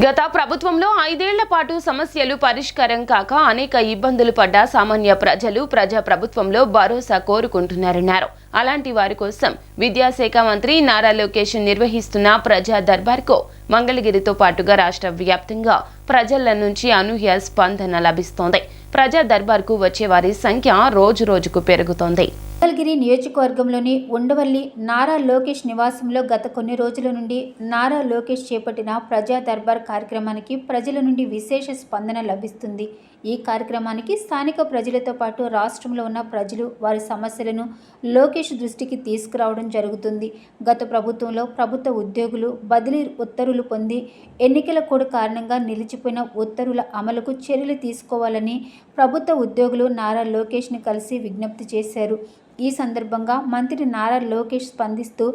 గత ప్రభుత్వంలో ఐదేళ్ళ పాటు సమస్యలు పరిష్కారం కాక అనేక ఇబ్బందులు పడ్డ సామాన్య ప్రజలు ప్రజా ప్రభుత్వంలో భరోసా కోరుకుంటున్నారన్నారు. అలాంటి వారి కోసం విద్యాశాఖ మంత్రి నారా లోకేష్ నిర్వహిస్తున్న ప్రజా దర్బార్కు మంగళగిరితో పాటుగా రాష్ట్ర వ్యాప్తంగా ప్రజల నుంచి అనూహ్య స్పందన లభిస్తోంది. ప్రజా దర్బార్కు వచ్చే వారి సంఖ్య రోజు రోజుకు పెరుగుతోంది. మంగళగిరి నియోజకవర్గంలోని ఉండవల్లి నారా లోకేష్ నివాసంలో గత కొన్ని రోజుల నుండి నారా లోకేష్ చేపట్టిన ప్రజా దర్బార్ కార్యక్రమానికి ప్రజల నుండి విశేష స్పందన లభిస్తుంది. ఈ కార్యక్రమానికి స్థానిక ప్రజలతో పాటు రాష్ట్రంలో ఉన్న ప్రజలు వారి సమస్యలను లోకేష్ దృష్టికి తీసుకురావడం జరుగుతుంది. గత ప్రభుత్వంలో ప్రభుత్వ ఉద్యోగులు బదిలీ ఉత్తర్వులు పొంది ఎన్నికల కోడ్ కారణంగా నిలిచిపోయిన ఉత్తర్వుల అమలుకు చర్యలు తీసుకోవాలని ప్రభుత్వ ఉద్యోగులు నారా లోకేష్ని కలిసి విజ్ఞప్తి చేశారు. ఈ సందర్భంగా మంత్రి నారా లోకేష్ స్పందిస్తూ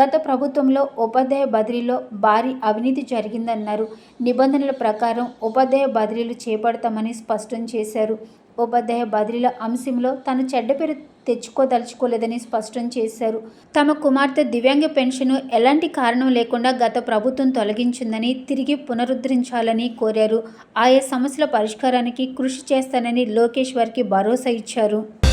గత ప్రభుత్వంలో ఉపాధ్యాయ బదిలీలో భారీ అవినీతి జరిగిందన్నారు. నిబంధనల ప్రకారం ఉపాధ్యాయ బదిలీలు చేపడతామని స్పష్టం స్పష్టం చేశారు. ఉపాధ్యాయ బదిలీల అంశంలో తన చెడ్డ పేరు తెచ్చుకోదలుచుకోలేదని స్పష్టం చేశారు. తమ కుమార్తె దివ్యాంగ పెన్షన్ ఎలాంటి కారణం లేకుండా గత ప్రభుత్వం తొలగించిందని తిరిగి పునరుద్ధరించాలని కోరారు. ఆయా సమస్యల పరిష్కారానికి కృషి చేస్తానని లోకేష్ భరోసా ఇచ్చారు.